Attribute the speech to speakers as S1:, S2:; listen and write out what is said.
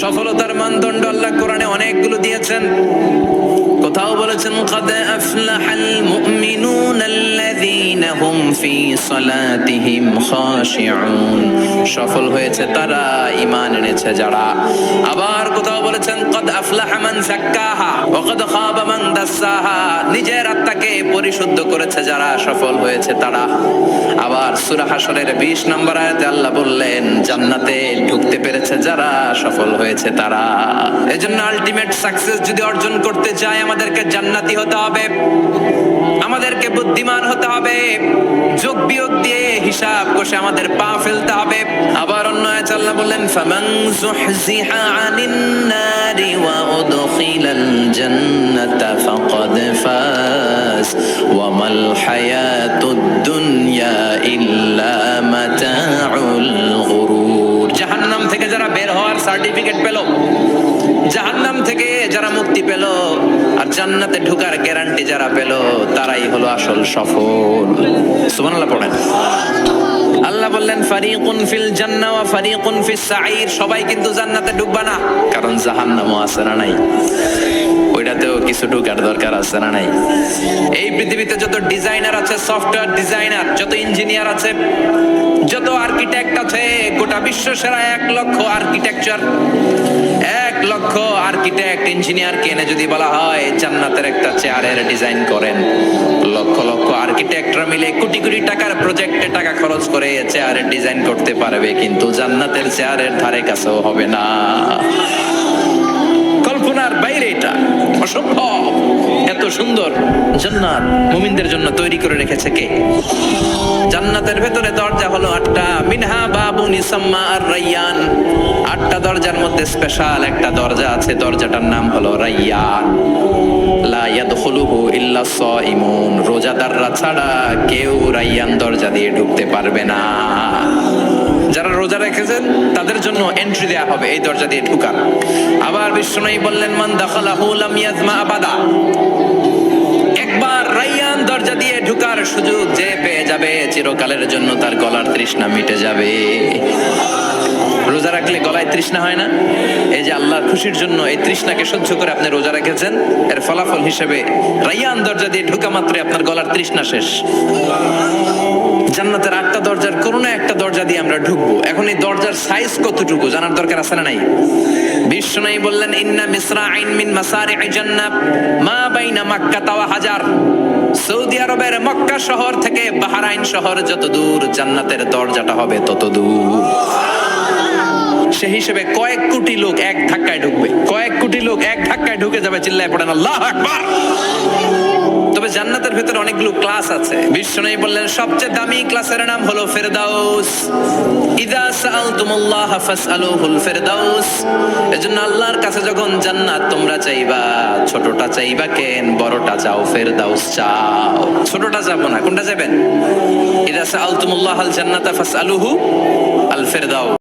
S1: সফলতার মানদণ্ড আল্লাহ কোরআনে অনেকগুলো দিয়েছেন। কোথাও বলেছেন কাদে আফলাহাল মুমিন হুম ফি সালাতিহিম খাশিউন। সফল হয়েছে তারা, ঈমান এনেছে যারা। আবার কোথাও বলেছেন, কদ আফলাহা মান যাক্কাহা ওয়া কদ খাবা মান দাসাহা। নিজের আত্মাকে পরিশুদ্ধ করেছে যারা, সফল হয়েছে তারা। আবার সূরা হাশরের 20 নম্বর আয়াতে আল্লাহ বললেন, জান্নাতে ঢুকতে পেরেছে যারা, সফল হয়েছে তারা। এজন্য আলটিমেট সাকসেস যদি অর্জন করতে চাই আমাদেরকে জান্নাতি হতে হবে। আমাদেরকে বুদ্ধিমান হতে হবে। যোগ বিয়োগ দিয়ে হিসাব কষে আমাদের পা ফেলতে হবে। আবার অন্য আয়াতে আল্লাহ বললেন, ফামান যুহজিহা আনিন নারি ওয়া উদখিলাল জান্নাতা ফাকাদ ফাজ ওয়া মাল হায়াতুদ দুনিয়া ইল্লা মাতাউল গুরুর। জাহান্নাম থেকে যারা বের হওয়ার সার্টিফিকেট পেল, জাহান্নাম থেকে যারা মুক্তি পেল জান্নাতে ঢোকার গ্যারান্টি যারা পেল, তারাই হলো আসল সফল। সুবহানাল্লাহ পড়েন। আল্লাহ বললেন, ফারিকুন ফিল জান্নাহ ওয়া ফারিকুন ফিস সাঈর। সবাই কিন্তু জান্নাতে ঢুকবা না, কারণ জাহান্নামও আছে না নাই। ওইটাতেও কিছু ঢুকার দরকার আছে না নাই। এই পৃথিবীতে যত ডিজাইনার আছে, সফটওয়্যার ডিজাইনার, যত ইঞ্জিনিয়ার আছে, যত আর্কিটেক্ট আছে, গোটা বিশ্ব সেরা এক লক্ষ আর্কিটেকচার। আর্কিটেক্ট, ইঞ্জিনিয়ার এনে যদি বলা হয়, জান্নাতের একটা চেয়ারের ডিজাইন করেন। লক্ষ লক্ষ আর্কিটেক্টরা মিলে কোটি কোটি টাকার প্রজেক্টে টাকা খরচ করে চেয়ারের ডিজাইন করতে পারবে, কিন্তু জান্নাতের চেয়ারের ধারে কাছেও হবে না। কল্পনার বাইরে এটা অসম্ভব। এত সুন্দর জান্নাত মুমিনদের জন্য তৈরি করে রেখেছে কে? জান্নাতের ভেতরে দরজা হলো আটটা, মিনহা রাইয়ান। আটটা দরজার মধ্যে স্পেশাল একটা দরজা আছে, দরজাটার নাম হলো রাইয়ান। লা ইয়াদখুলুহু ইল্লা সাইমুন রোজাদাররা ছাড়া কেউ রাইয়ান দরজা দিয়ে ঢুকতে পারবে না। যারা রোজা রেখেছেন, তাদের জন্য এন্ট্রি দেয়া হবে এই দরজা দিয়ে ঢুকার। আবার বিষ্ণুনাই বললেন, মান দাখালাহু লাম ইয়াজমা আবাদা। একবার রাইয়ান দরজা দিয়ে ঢুকার সুযোগ যে পেয়ে যাবে, চিরকালের জন্য তার গলার তৃষ্ণা মিটে যাবে। রোজা রাখলে গলায় তৃষ্ণা হয় না? এই যে আল্লাহর খুশির জন্য এই তৃষ্ণাকে সহ্য করে আপনি রোজা রেখেছেন, এর ফলাফল হিসেবে রাইয়ান দরজা দিয়ে ঢুকা মাত্রে আপনার গলার তৃষ্ণা শেষ। জান্নাতের আটটা দরজার কোনো না একটা দরজা দিয়ে আমরা ঢুকবো। এখন এই দরজার সাইজ কতটুকু জানার দরকার আছে না নাই? বিশ্ব নাই বললেন, ইন্না মিসরা আইন মিন মাসারি জান্নাত, মা বাইনা মাক্কা তাওয়া হাজার। সৌদি আরবের মক্কা শহর থেকে বাহারাইন শহর যত দূর জান্নাতের দরজাটা হবে তত দূর। সে হিসেবে কয়েক কোটি লোক এক ধাক্কায় ঢুকবে। কয়েক কোটি লোক এক ধাক্কায় ঢুকে যাবে, চিল্লায় পড়েন, আল্লাহ আকবার! তবে জান্নাতের ভেতরে অনেকগুলো ক্লাস আছে। বিষ্ণু বললেন, সবচেয়ে দামি ক্লাসের নাম হলো ফেরদাউস। ইদা সাআলতুমুল্লাহ ফাসআলুহুল ফেরদাউস। এজন্য আল্লাহর কাছে যখন জান্নাত, তোমরা চাইবা, ছোটটা চাইবা কেন, বড়টা চাও, ফেরদাউস চাও। ছোটটা যাব না, কোনটা যাবেন? ইদা সাআলতুমুল্লাহ আল জান্নাতা ফাসআলুহু আল ফেরদাউস।